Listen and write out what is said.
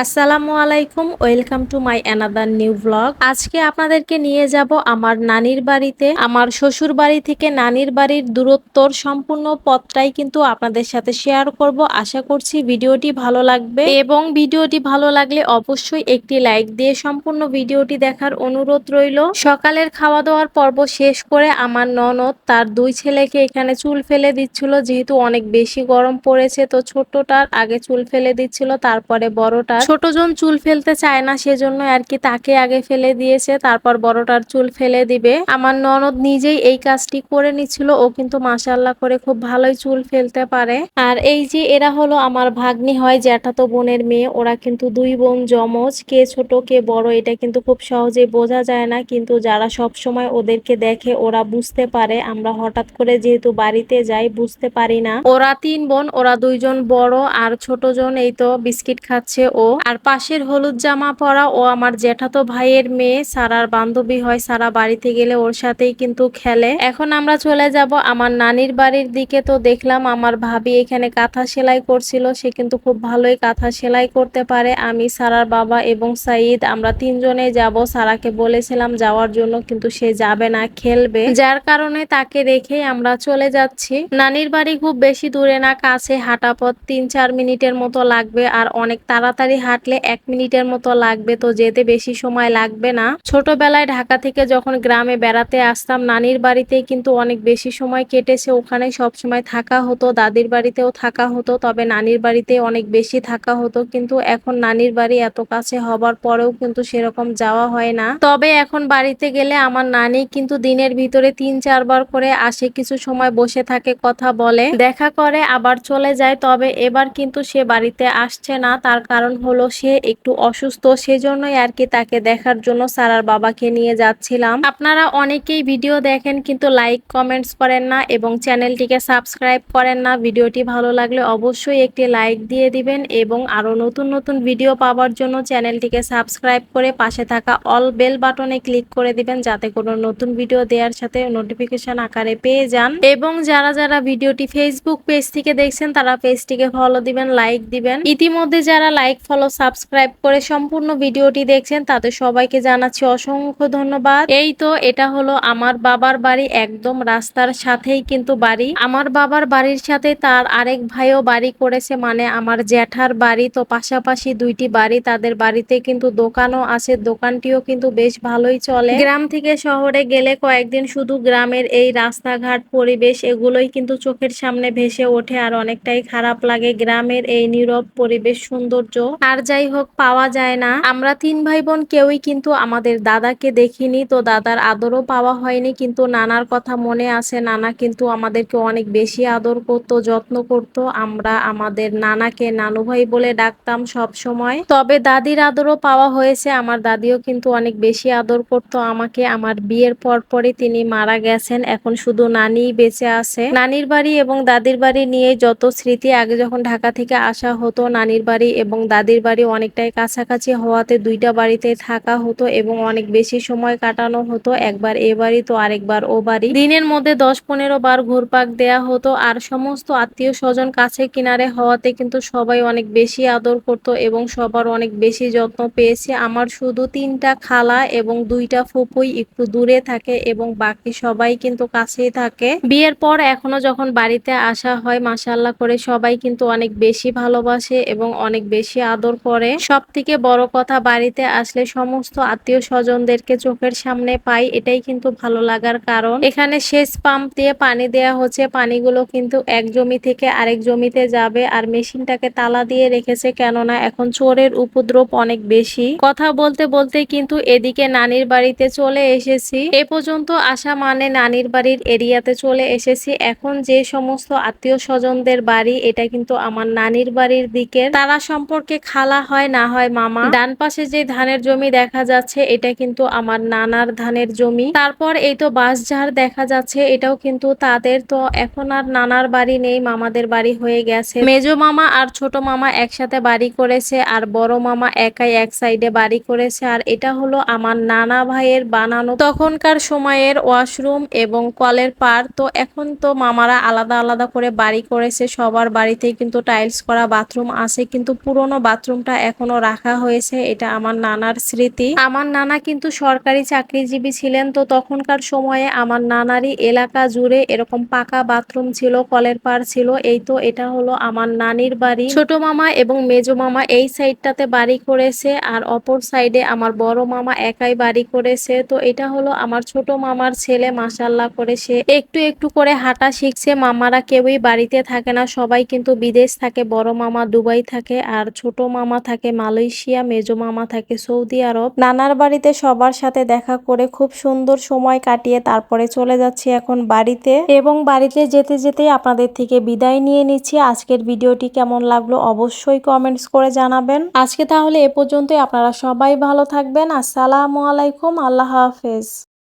আসসালামু আলাইকুম, welcome to my another new blog. আজকে আপনাদেরকে নিয়ে যাব আমার নানির বাড়িতে। আমার শ্বশুর বাড়ি থেকে নানির বাড়ির দূরত্বর সম্পূর্ণ পথটাই কিন্তু আপনাদের সাথে শেয়ার করব। আশা করছি ভিডিওটি ভালো লাগবে। এবং ভিডিওটি ভালো লাগলে অবশ্যই একটি লাইক দিয়ে সম্পূর্ণ ভিডিওটি দেখার অনুরোধ রইল। সকালের খাওয়া দাওয়ার পর্ব শেষ করে আমার ননদ তার দুই ছেলেকে এখানে চুল ফেলে দিচ্ছিল। যেহেতু অনেক বেশি গরম পড়েছে, তো ছোটটার আগে চুল ফেলে দিচ্ছিল, তারপরে বড়টা ছোটজন চুল ফেলতে চায় না সেজন্য আর কি তাকে আগে ফেলে দিয়েছে, তারপর বড়টার চুল ফেলে দিবে। আমার ননদ নিজেই এই কাজটি করে নিচ্ছিল, ও কিন্তু মাসাল্লাহ করে খুব ভালোই চুল ফেলতে পারে। আর এই যে এরা হলো আমার ভাগ্নি হয়, জ্যাঠাতো বোনের মেয়ে, ওরা কিন্তু দুই বোন জমজ কে ছোট, কে বড়, এটা কিন্তু খুব সহজে বোঝা যায় না। কিন্তু যারা সব সময় ওদেরকে দেখে, ওরা বুঝতে পারে। আমরা হঠাৎ করে যেহেতু বাড়িতে যাই, বুঝতে পারি না। ওরা তিন বোন, ওরা দুইজন বড়, আর ছোটজন এই তো বিস্কিট খাচ্ছে, ও আর পাশের হলুদ জামা পরা ও আমার জ্যাঠাতো ভাইয়ের মেয়ে সারার বান্ধবী হয় সারা বাড়িতে গেলে ওর সাথেই কিন্তু খেলে। এখন আমরা চলে যাব আমার নানির বাড়ির দিকে। তো দেখলাম আমার ভাবি এখানে কাঁথা সেলাই করছিল। সে কিন্তু খুব ভালোই কাঁথা সেলাই করতে পারে। আমি, সারার বাবা এবং সাইদ আমরা তিনজনে যাব। সারাকে বলেছিলাম যাওয়ার জন্য, কিন্তু সে যাবে না, খেলবে। যার কারণে তাকে রেখেই আমরা চলে যাচ্ছি। নানির বাড়ি খুব বেশি দূরে না, কাছে হাঁটা পথ তিন চার মিনিটের মতো লাগবে আর অনেক তাড়াতাড়ি হাঁটলে এক মিনিটের মতো লাগবে তো যেতে বেশি সময় লাগবে না। ছোটবেলায় ঢাকা থেকে যখন গ্রামে বেড়াতে আসতাম, নানির বাড়িতে কিন্তু অনেক বেশি সময় কেটেছে। ওখানে সব সময় থাকা হতো, দাদির বাড়িতেও থাকা হতো, তবে নানির বাড়িতে অনেক বেশি থাকা হতো। কিন্তু এখন নানির বাড়ি এত কাছে হবার পরেও কিন্তু সেরকম যাওয়া হয় না। তবে এখন বাড়িতে গেলে আমার নানি কিন্তু দিনের ভিতরে তিন চারবার করে আসে, কিছু সময় বসে থাকে, কথা বলে। দেখা করে, আবার চলে যায়, তবে এবার কিন্তু সে বাড়িতে আসছে না। তার কারণ হলো সে একটু অসুস্থ, সেজন্যই আর কি তাকে দেখার জন্য সারার বাবাকে নিয়ে যাচ্ছিলাম। আপনারা অনেকেই ভিডিও দেখেন কিন্তু লাইক, কমেন্টস করেন না এবং চ্যানেলটিকে সাবস্ক্রাইব করেন না। ভিডিওটি ভালো লাগলে অবশ্যই একটি লাইক দিয়ে দিবেন এবং আরও নতুন নতুন ভিডিও পাওয়ার জন্য চ্যানেলটিকে সাবস্ক্রাইব করে পাশে থাকা অল বেল বাটনে ক্লিক করে দিবেন যাতে কোনো নতুন ভিডিও দেওয়ার সাথে নোটিফিকেশন আকারে পেয়ে যান। এবং যারা যারা ভিডিওটি ফেসবুক পেজ থেকে দেখছেন, তারা পেজটিকে ফলো দিবেন লাইক দিবেন। ইতিমধ্যে যারা লাইক ফলো সাবস্ক্রাইব করে সম্পূর্ণ ভিডিওটি দেখছেন তাদের সবাইকে জানাচ্ছি অসংখ্য ধন্যবাদ। এই তো, এটা হলো আমার বাবার বাড়ি, একদম রাস্তার সাথেই কিন্তু বাড়ি। আমার বাবার বাড়ির সাথে তার আরেক ভাইও বাড়ি করেছে মানে আমার জ্যাঠার বাড়ি। তো পাশাপাশি দুইটি বাড়ি, তাদের বাড়িতে কিন্তু দোকানও আছে, দোকানটিও কিন্তু বেশ ভালোই চলে। গ্রাম থেকে শহরে গেলে কয়েকদিন শুধু গ্রামের এই রাস্তাঘাট, পরিবেশ এগুলোই কিন্তু চোখের সামনে ভেসে ওঠে, আর অনেকটাই খারাপ লাগে। গ্রামের এই নীরব পরিবেশ সৌন্দর্য। আর যাই হোক, পাওয়া যায় না। আমরা তিন ভাই বোন কেউই কিন্তু আমাদের দাদাকে দেখিনি, তো দাদার আদরও পাওয়া হয়নি, কিন্তু নানার কথা মনে আছে। নানা কিন্তু আমাদেরকে অনেক বেশি আদর করত, যত্ন করত। আমরা আমাদের নানাকে নানু ভাই বলে ডাকতাম সব সময়। তবে দাদির আদরও পাওয়া হয়েছে। আমার দাদিও কিন্তু অনেক বেশি আদর করত আমাকে। আমার বিয়ের পর পরে তিনি মারা গেছেন। এখন শুধু নানিই বেঁচে আছে। নানির বাড়ি এবং দাদির বাড়ি নিয়ে যত স্মৃতি আগে যখন ঢাকা থেকে আসা হতো, নানির বাড়ি এবং দাদির বাড়ি অনেকটাই কাছাকাছি হওয়াতে দুইটা বাড়িতে থাকা হতো এবং অনেক বেশি সময় কাটানো হতো। একবার এ বাড়ি, তো আরেকবার ও বাড়ি। দিনের মধ্যে দশ পনেরো বার ঘুরপাক দেয়া হতো আর সমস্ত আত্মীয় স্বজন কাছে কিনারে হওয়াতে কিন্তু সবাই অনেক বেশি আদর করত এবং সবার অনেক বেশি যত্ন পেয়েছে। আমার শুধু তিনটা খালা এবং দুইটা ফুপুই একটু দূরে থাকে এবং বাকি সবাই কিন্তু কাছেই থাকে। বিয়ের পর এখনও যখন বাড়িতে আসা হয় মাসাল্লাহ করে সবাই কিন্তু অনেক বেশি ভালোবাসে এবং অনেক বেশি আদর করে। সব থেকে বড় কথা বাড়িতে আসলে সমস্ত আত্মীয় স্বজনদেরকে চোখের সামনে পাই, এটাই কিন্তু ভালো লাগার কারণ। এখানে সেচ পাম্প দিয়ে পানি দেয়া হচ্ছে, পানিগুলো কিন্তু এক জমি থেকে আরেক জমিতে যাবে আর মেশিনটাকে তালা দিয়ে রেখেছে, কেননা এখন চোরের উপদ্রব অনেক বেশি। কথা বলতে বলতে কিন্তু এদিকে নানির বাড়িতে চলে এসেছি। এ পর্যন্ত আসা মানে নানির বাড়ির এরিয়াতে চলে এসেছি। এখন যে সমস্ত আত্মীয় স্বজনদের বাড়ি, এটা কিন্তু আমার নানির বাড়ির দিকে তারা সম্পর্কে খালা হয়, না হয় মামা। ডান পাশে যে ধানের জমি দেখা যাচ্ছে, এটা কিন্তু আমার নানার ধানের জমি। তারপর এই তো বাঁশঝাড় দেখা যাচ্ছে, এটাও কিন্তু তাদের। তো এখন আর নানার বাড়ি নেই, মামাদের বাড়ি হয়ে গেছে। মেজো মামা আর ছোট মামা একসাথে বাড়ি করেছে, আর বড় মামা একাই এক সাইডে বাড়ি করেছে। আর এটা হলো আমার নানা ভাইয়ের বানানো তখনকার সময়ের ওয়াশরুম এবং কলের পার তো এখন তো মামারা আলাদা আলাদা করে বাড়ি করেছে, সবার বাড়িতেই কিন্তু টাইলস করা, বাথরুম আছে, কিন্তু পুরনো বাথরুম বাথরুমটা এখনও রাখা হয়েছে, এটা আমার নানার স্মৃতি। আমার নানা কিন্তু সরকারি চাকরিজীবী ছিলেন তো তখনকার সময়ে আমার নানারই এলাকা জুড়ে এরকম পাকা বাথরুম ছিল, কলের পাড় ছিল, এই তো এটা হলো আমার নানির বাড়ি। ছোট মামা এবং মেজো মামা এই সাইডটাতে বাড়ি করেছে আর অপর সাইডে আমার বড় মামা একাই বাড়ি করেছে, তো এটা হলো আমার ছোট মামার ছেলে মাসাল্লাহ করে সে একটু একটু করে হাঁটা শিখছে, মামারা কেউই বাড়িতে থাকে না, সবাই কিন্তু বিদেশ থাকে, বড় মামা দুবাই থাকে আর ছোট মামা থাকে মালয়েশিয়া, মেজো মামা থাকে সৌদি আরব। নানার বাড়িতে সবার সাথে দেখা করে খুব সুন্দর সময় কাটিয়ে তারপরে চলে যাচ্ছি এখন বাড়িতে। এবং বাড়িতে যেতে যেতে আপনাদের থেকে বিদায় নিয়ে নিচ্ছি। আজকের ভিডিওটি কেমন লাগল অবশ্যই কমেন্টস করে জানাবেন। আজকে তাহলে এ পর্যন্তই। আপনারা সবাই ভালো থাকবেন। আসসালামু আলাইকুম। আল্লাহ হাফেজ।